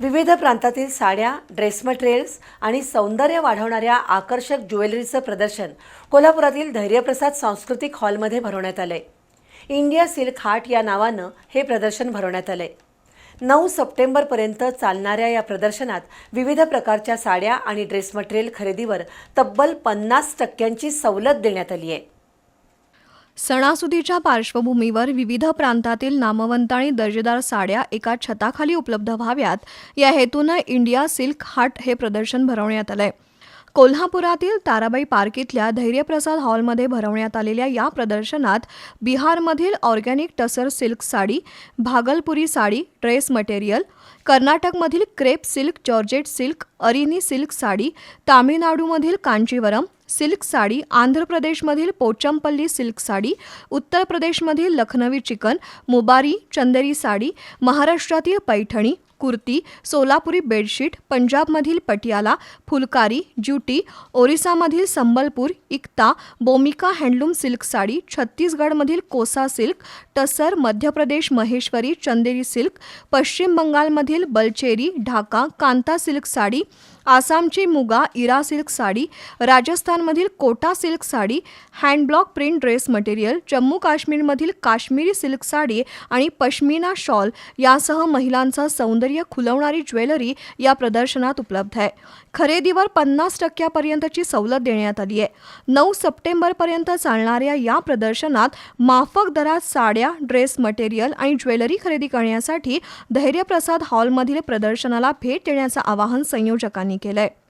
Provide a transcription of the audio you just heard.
विविध प्रांतातील साड्या ड्रेस मटेरियल्स आणि सौंदर्य वाढवणाऱ्या आकर्षक ज्वेलरीचं प्रदर्शन कोल्हापुरातील धैर्यप्रसाद सांस्कृतिक हॉलमध्ये भरवण्यात आलंय. इंडिया सिल्क हाट या नावानं हे प्रदर्शन भरवण्यात आलंय. नऊ सप्टेंबरपर्यंत चालणाऱ्या या प्रदर्शनात विविध प्रकारच्या साड्या आणि ड्रेस मटेरियल खरेदीवर तब्बल पन्नास टक्क्यांची सवलत देण्यात आली आहे सणासुदीच्या पार्श्वभूमीवर विविध प्रांतातील नामवंत आणि दर्जेदार साड्या एका छताखाली उपलब्ध व्हाव्यात. या हेतूनं इंडिया सिल्क हाट हे प्रदर्शन भरवण्यात आलंय. कोल्हापुरातील ताराबाई पार्क इथल्या धैर्यप्रसाद हॉलमध्ये भरवण्यात आलेल्या या प्रदर्शनात बिहारमधील organic tussar silk sari Bhagalpuri sari dress material कर्नाटकमधील crepe silk georgette silk Arani silk sari तामिळनाडूमधील Kanchivaram silk sari Andhra प्रदेशमधील पोचमपल्ली सिल्क साडी उत्तर प्रदेशमधील लखनवी चिकन मुबारी चंदेरी साडी महाराष्ट्रातील पैठणी कुर्ती सोलापुरी बेडशीट पंजाबमधील पटियाला फुलकारी ज्युटी ओरिसामधील संबलपूर इक्ता बोमिका हँडलूम सिल्क साडी छत्तीसगडमधील कोसा सिल्क टसर मध्य प्रदेश महेश्वरी चंदेरी सिल्क पश्चिम बंगालमधील बलचेरी ढाका कांता सिल्क साडी आसामची मुगा इरा सिल्क साडी राजस्थानमधील Kota silk sari hand block print dress material Jammu काश्मीरमधील काश्मीरी सिल्क साडी आणि पश्मिना शॉल यासह महिलांचं सौंदर्य खुलवणारी ज्वेलरी या प्रदर्शनात उपलब्ध आहे. खरेदीवर पन्नास टक्क्यापर्यंतची सवलत देण्यात आली आहे. नऊ सप्टेंबरपर्यंत चालणाऱ्या या प्रदर्शनात माफक दरात साड्या ड्रेस मटेरियल आणि ज्वेलरी खरेदी करण्यासाठी धैर्यप्रसाद हॉलमधील प्रदर्शनाला भेट देण्याचं आवाहन संयोजकांनी केलं आहे